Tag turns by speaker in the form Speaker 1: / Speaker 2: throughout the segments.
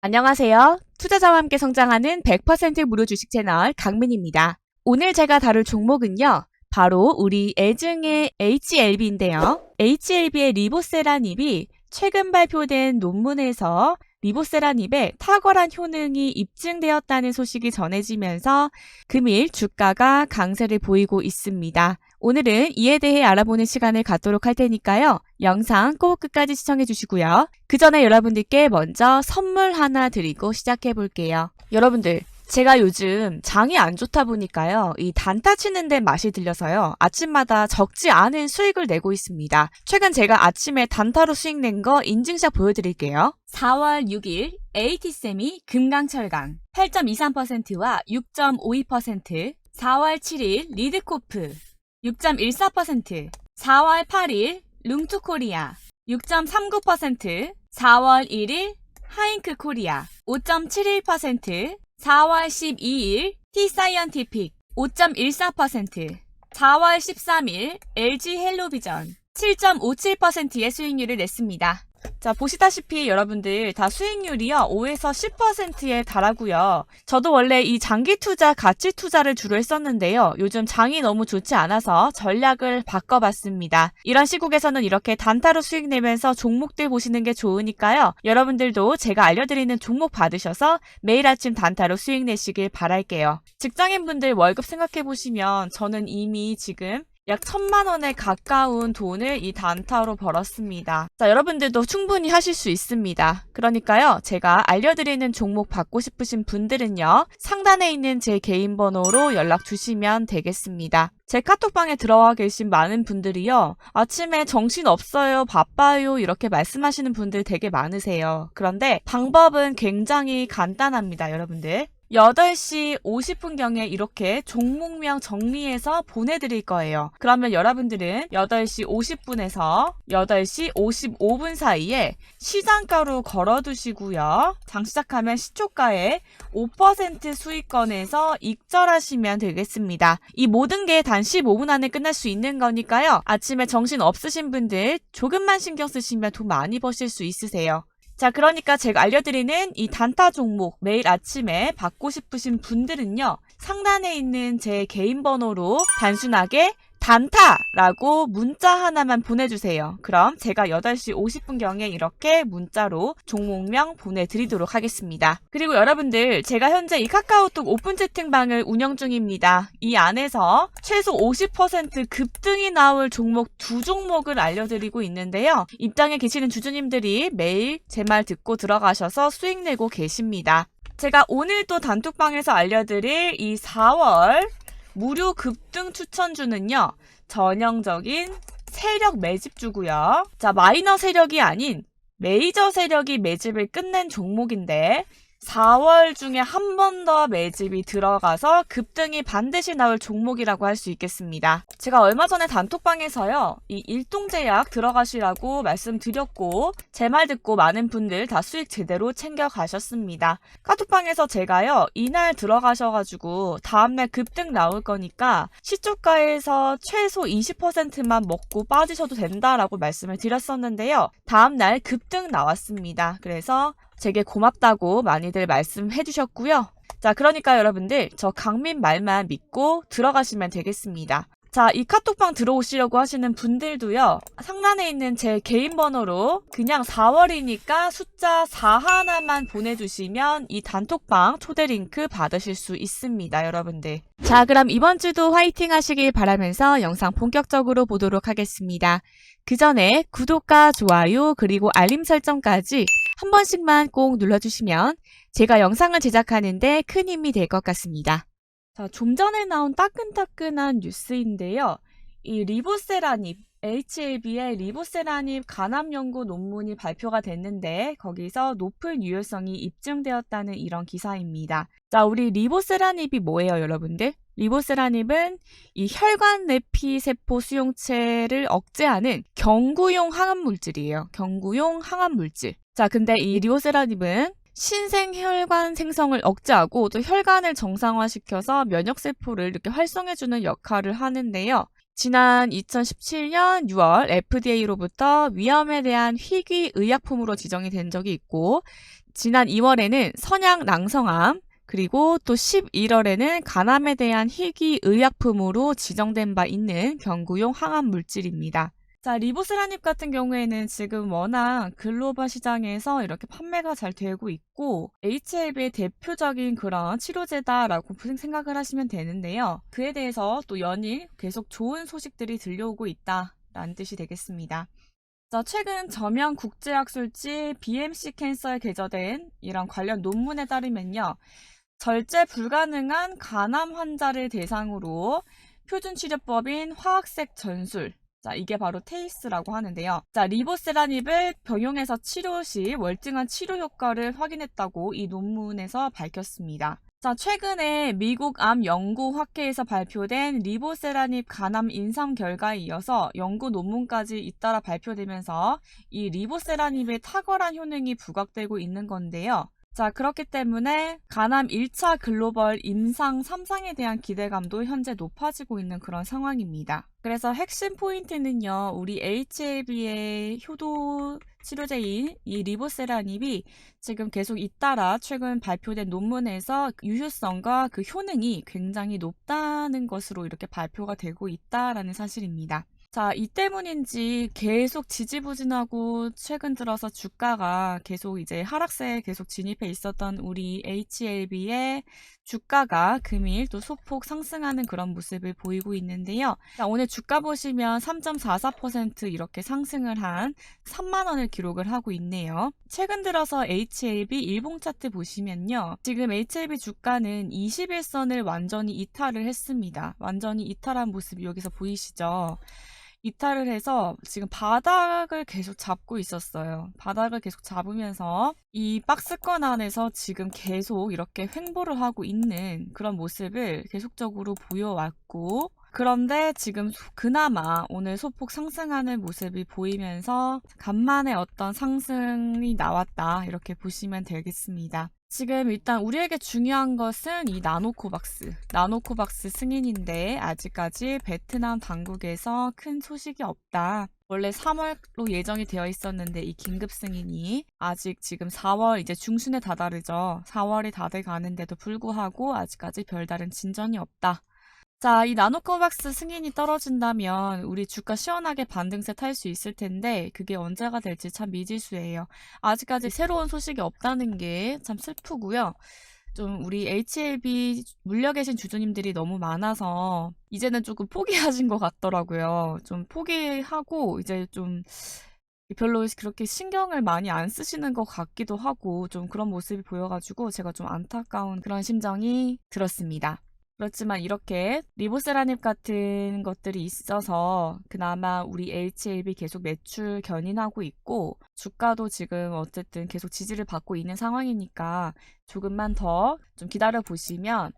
Speaker 1: 안녕하세요. 투자자와 함께 성장하는 100% 무료 주식 채널 강민입니다. 오늘 제가 다룰 종목은요. 바로 우리 애증의 HLB인데요. HLB의 리보세라닙이 최근 발표된 논문에서 리보세라닙의 탁월한 효능이 입증되었다는 소식이 전해지면서 금일 주가가 강세를 보이고 있습니다. 오늘은 이에 대해 알아보는 시간을 갖도록 할 테니까요. 영상 꼭 끝까지 시청해 주시고요. 그 전에 여러분들께 먼저 선물 하나 드리고 시작해 볼게요. 여러분들, 제가 요즘 장이 안 좋다 보니까요. 이 단타 치는데 맛이 들려서요. 아침마다 적지 않은 수익을 내고 있습니다. 최근 제가 아침에 단타로 수익 낸 거 인증샷 보여드릴게요. 4월 6일 AT쌤이 금강철강 8.23%와 6.52% 4월 7일 리드코프 6.14% 4월 8일 룽투코리아 6.39% 4월 1일 하잉크 코리아 5.71% 4월 12일 T사이언티픽 5.14% 4월 13일 LG 헬로비전 7.57%의 수익률을 냈습니다. 자, 보시다시피 여러분들 다 수익률이요, 5에서 10%에 달하고요. 저도 원래 이 장기 투자, 가치 투자를 주로 했었는데요. 요즘 장이 너무 좋지 않아서 전략을 바꿔봤습니다. 이런 시국에서는 이렇게 단타로 수익 내면서 종목들 보시는 게 좋으니까요. 여러분들도 제가 알려드리는 종목 받으셔서 매일 아침 단타로 수익 내시길 바랄게요. 직장인분들 월급 생각해보시면 저는 이미 지금 약 천만 원에 가까운 돈을 이 단타로 벌었습니다. 자, 여러분들도 충분히 하실 수 있습니다. 그러니까요, 제가 알려드리는 종목 받고 싶으신 분들은요, 상단에 있는 제 개인 번호로 연락 주시면 되겠습니다. 제 카톡방에 들어와 계신 많은 분들이요, 아침에 정신 없어요, 바빠요, 이렇게 말씀하시는 분들 되게 많으세요. 그런데 방법은 굉장히 간단합니다, 여러분들. 8시 50분경에 이렇게 종목명 정리해서 보내드릴 거예요. 그러면 여러분들은 8시 50분에서 8시 55분 사이에 시장가로 걸어두시고요. 장 시작하면 시초가에 5% 수익권에서 익절하시면 되겠습니다. 이 모든 게 단 15분 안에 끝날 수 있는 거니까요. 아침에 정신 없으신 분들 조금만 신경 쓰시면 돈 많이 버실 수 있으세요. 자, 그러니까 제가 알려드리는 이 단타 종목 매일 아침에 받고 싶으신 분들은요, 상단에 있는 제 개인 번호로 단순하게 단타라고 문자 하나만 보내주세요. 그럼 제가 8시 50분경에 이렇게 문자로 종목명 보내드리도록 하겠습니다. 그리고 여러분들, 제가 현재 이 카카오톡 오픈 채팅방을 운영 중입니다. 이 안에서 최소 50% 급등이 나올 종목 두 종목을 알려드리고 있는데요. 입장에 계시는 주주님들이 매일 제 말 듣고 들어가셔서 수익 내고 계십니다. 제가 오늘 또 단톡방에서 알려드릴 이 4월 무료 급등 추천주는요. 전형적인 세력 매집주고요. 자, 마이너 세력이 아닌 메이저 세력이 매집을 끝낸 종목인데 4월 중에 한 번 더 매집이 들어가서 급등이 반드시 나올 종목이라고 할 수 있겠습니다. 제가 얼마 전에 단톡방에서요, 이 일동제약 들어가시라고 말씀드렸고, 제 말 듣고 많은 분들 다 수익 제대로 챙겨 가셨습니다. 카톡방에서 제가요, 이날 들어가셔가지고, 다음날 급등 나올 거니까, 시초가에서 최소 20%만 먹고 빠지셔도 된다라고 말씀을 드렸었는데요. 다음날 급등 나왔습니다. 그래서 제게 고맙다고 많이들 말씀해 주셨고요. 자, 그러니까 여러분들 저 강민 말만 믿고 들어가시면 되겠습니다. 자, 이 카톡방 들어오시려고 하시는 분들도요, 상단에 있는 제 개인 번호로 그냥 4월이니까 숫자 4 하나만 보내주시면 이 단톡방 초대 링크 받으실 수 있습니다, 여러분들. 자, 그럼 이번 주도 화이팅 하시길 바라면서 영상 본격적으로 보도록 하겠습니다. 그 전에 구독과 좋아요, 그리고 알림 설정까지 한 번씩만 꼭 눌러주시면 제가 영상을 제작하는데 큰 힘이 될 것 같습니다. 자, 좀 전에 나온 따끈따끈한 뉴스인데요. 이 리보세라닙, HLB의 리보세라닙 간암 연구 논문이 발표가 됐는데 거기서 높은 유효성이 입증되었다는 이런 기사입니다. 자, 우리 리보세라닙이 뭐예요, 여러분들? 리보세라닙은 이 혈관 내피 세포 수용체를 억제하는 경구용 항암 물질이에요. 경구용 항암 물질. 자, 근데 이 리보세라닙은 신생 혈관 생성을 억제하고 또 혈관을 정상화시켜서 면역 세포를 이렇게 활성해주는 역할을 하는데요. 지난 2017년 6월 FDA로부터 위험에 대한 희귀 의약품으로 지정이 된 적이 있고, 지난 2월에는 선양 낭성암, 그리고 또 11월에는 간암에 대한 희귀 의약품으로 지정된 바 있는 경구용 항암 물질입니다. 자, 리보스라닙 같은 경우에는 지금 워낙 글로벌 시장에서 이렇게 판매가 잘 되고 있고, HLB의 대표적인 그런 치료제다라고 생각을 하시면 되는데요. 그에 대해서 또 연일 계속 좋은 소식들이 들려오고 있다라는 뜻이 되겠습니다. 자, 최근 저명 국제학술지 BMC 캔서에 게재된 이런 관련 논문에 따르면요. 절제 불가능한 간암 환자를 대상으로 표준 치료법인 화학색 전술, 자, 이게 바로 테이스라고 하는데요. 자, 리보세라닙을 병용해서 치료 시 월등한 치료 효과를 확인했다고 이 논문에서 밝혔습니다. 자, 최근에 미국 암 연구 학회에서 발표된 리보세라닙 간암 인상 결과에 이어서 연구 논문까지 잇따라 발표되면서 이 리보세라닙의 탁월한 효능이 부각되고 있는 건데요. 자, 그렇기 때문에 간암 1차 글로벌 임상 3상에 대한 기대감도 현재 높아지고 있는 그런 상황입니다. 그래서 핵심 포인트는요, 우리 HLB의 효도 치료제인 이 리보세라닙이 지금 계속 잇따라 최근 발표된 논문에서 유효성과 그 효능이 굉장히 높다는 것으로 이렇게 발표가 되고 있다라는 사실입니다. 자, 이 때문인지 계속 지지부진하고 최근 들어서 주가가 계속 이제 하락세에 계속 진입해 있었던 우리 HLB의 주가가 금일 또 소폭 상승하는 그런 모습을 보이고 있는데요. 자, 오늘 주가 보시면 3.44% 이렇게 상승을 한 3만 원을 기록을 하고 있네요. 최근 들어서 HLB 일봉 차트 보시면요. 지금 HLB 주가는 21선을 완전히 이탈을 했습니다. 완전히 이탈한 모습이 여기서 보이시죠? 이탈을 해서 지금 바닥을 계속 잡고 있었어요. 바닥을 계속 잡으면서 이 박스권 안에서 지금 계속 이렇게 횡보를 하고 있는 그런 모습을 계속적으로 보여왔고 그런데 지금 그나마 오늘 소폭 상승하는 모습이 보이면서 간만에 어떤 상승이 나왔다 이렇게 보시면 되겠습니다. 지금 일단 우리에게 중요한 것은 이 나노코박스, 나노코박스 승인인데 아직까지 베트남 당국에서 큰 소식이 없다. 원래 3월로 예정이 되어 있었는데 이 긴급 승인이 아직 지금 4월 이제 중순에 다다르죠. 4월이 다 돼 가는데도 불구하고 아직까지 별다른 진전이 없다. 자, 이 나노코박스 승인이 떨어진다면 우리 주가 시원하게 반등세 탈 수 있을 텐데 그게 언제가 될지 참 미지수예요. 아직까지 새로운 소식이 없다는 게 참 슬프고요. 좀 우리 HLB 물려 계신 주주님들이 너무 많아서 이제는 조금 포기하신 것 같더라고요. 좀 포기하고 이제 좀 별로 그렇게 신경을 많이 안 쓰시는 것 같기도 하고 좀 그런 모습이 보여가지고 제가 좀 안타까운 그런 심정이 들었습니다. 그렇지만 이렇게 리보세라닙 같은 것들이 있어서 그나마 우리 HLB 계속 매출 견인하고 있고 주가도 지금 어쨌든 계속 지지를 받고 있는 상황이니까 조금만 더 좀 기다려 보시면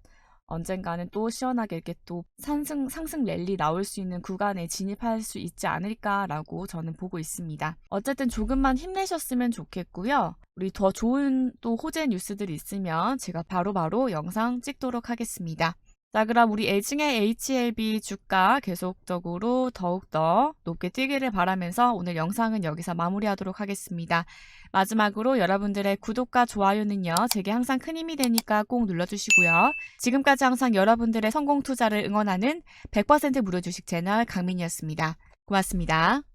Speaker 1: 언젠가는 또 시원하게 이렇게 또 상승, 상승 랠리 나올 수 있는 구간에 진입할 수 있지 않을까라고 저는 보고 있습니다. 어쨌든 조금만 힘내셨으면 좋겠고요. 우리 더 좋은 또 호재 뉴스들이 있으면 제가 바로바로 바로 영상 찍도록 하겠습니다. 자, 그럼 우리 애증의 HLB 주가 계속적으로 더욱더 높게 뛰기를 바라면서 오늘 영상은 여기서 마무리하도록 하겠습니다. 마지막으로 여러분들의 구독과 좋아요는요, 제게 항상 큰 힘이 되니까 꼭 눌러주시고요. 지금까지 항상 여러분들의 성공 투자를 응원하는 100% 무료 주식 채널 강민이었습니다. 고맙습니다.